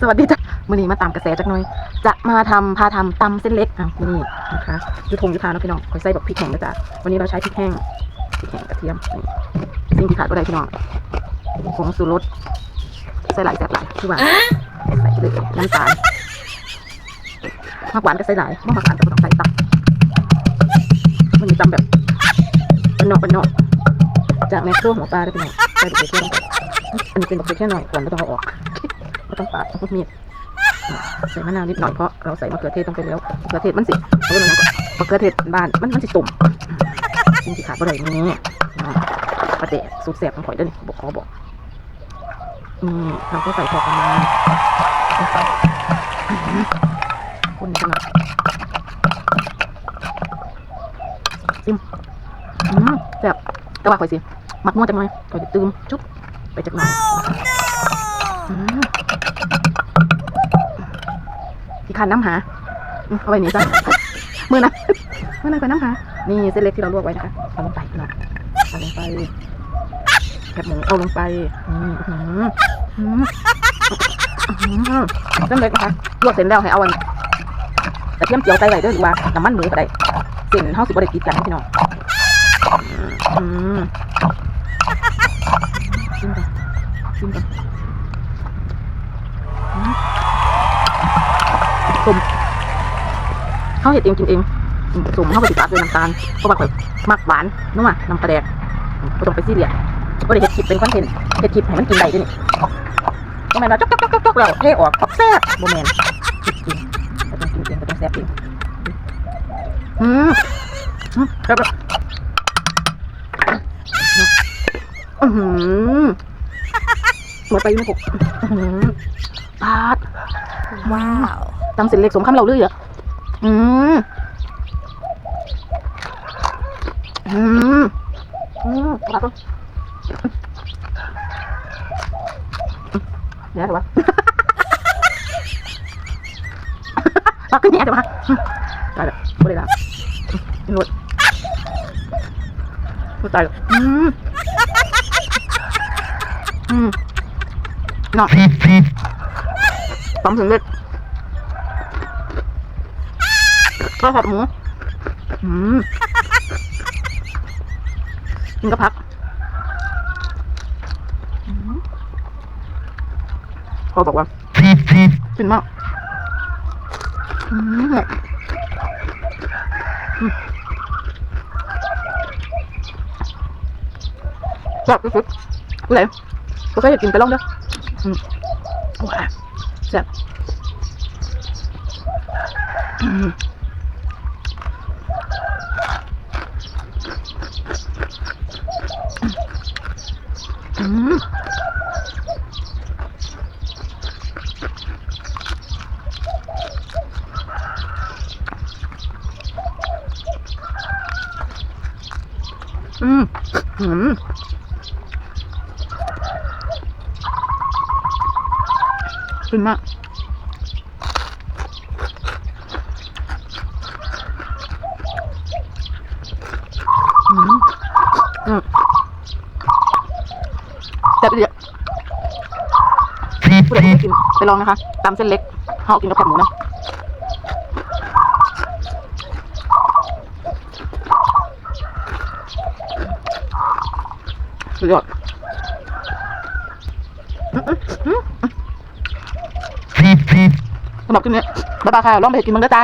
สวัสดีจ้ะมือนี้มาตามกระแสจักหน่อย จะมาทำพาทำตำเส้นเล็กอะนี่นะคะยุทงยุทธาเนาะพี่น้องคอยใส่แบบพริกแห้งนะจ๊ะวันนี้เราใช้พริกแห้งพริกแห้งกระเทียมนี่สิ่งที่ขาดก็ได้พี่น้องผงสูรสใส่หลายแซ่บหลายคือว่าใส่เลยน้ำตาลมากหวานก็ใส่หลายมากหวานก็ต้องใส่ตักมันมีตำแบบเป็นนอกเป็นนอกจากแมคโครหัวปลาได้พี่น้องใส่ดอกเบี้ยลงไปอันนี้เป็นดอกเบี้ยแค่หน่อยก่อนไม่ต้องเอาออก ก็ต้องปาดต้องพวกมีดใส่มะนาวนิดหน่อยเพราะเราใส่มะเขือเทศต้องไปแล้วมะเขือเทศมันสิเขาเรียกว่าไงก่อนมะเขือเทศบ้านมันมันสิตุ่มจริงสิขาดบ่ได้นี่ประเดะสูตรแสบของข่อยเด้อนี่บอกขอบอกอืมเราก็ใส่พอประมาณคนนี้กันหน่อยซิมอืมแซ่บแต่ว่าข่อยสิมักนวดจังหน่อยข่อยจะตืมจุ๊บไปจักหน่อย ที่คันน้ำหา เอาไว้นี่จ้ะมือนะมือนั้นก่อนน้ำหา นี่เส้นเล็กที่เราลวกไว้นะคะ เอาลงไปเนาะเอาลงไปแคบหมูเอาลงไปเส้นเล็กนะคะลวกเสร็จแล้วให้เอาอันกระเทียมเจียวใส่ไว้ด้วยดีกว่าน้ำมันหมูก็ได้เส้นเฮาสิบ่ได้ติดกันพี่น้องอืมชิมกันชิมกัน สมเขาเห็ดเองกินเองสมเข้าไปติดตามด้วยน้ำตาลเพราะว่าข่อยมักหวานนัวน้ำปลาแดกก็ต้องไปซีเรียสก็ได้เห็ดคลิปเป็นคอนเทนต์เห็ดคลิปให้มันกินได้ด้วยนี่ก็แม่นว่าจกจกจกจกจกแล้วเทออกแซ่บโบแมนกินก็ต้องกินเองก็ต้องแซ่บเองอืมอืมแซ่บอือหือหมดไปยู่ในกอื้อหือปาด Wow. ตำเสร็จเล็กสมคำเราเลยอะอืมอืมอืมปลาต้นเดี๋ยวเดี๋ยวะปลาขึ้นเนี่ยเดี๋ยววะตายแล้วไม่ได้ละอืมรวดไม่ตายแล้วอืมอืมน่ะตำเสร็จเล็ก ข้าวผัดหมูอืมกินกับผักพ่อบอกว่าฟินมากอืมอืมแซ่บที่สุดกูเลยกูเคยอยากกินไปลองเด้ออืมว้าแซ่บ อืม อืมอืมอืมฟินมากอืมอืม แซ่บดีอะผู้ใดไม่เคยกินไปลองนะคะตำเส้นเล็กเขากินกับแคบหมูนะสุดยอดสำหรับคลิปนี้บ๊ายบายค่ะลองไปกินมึงก็จ้า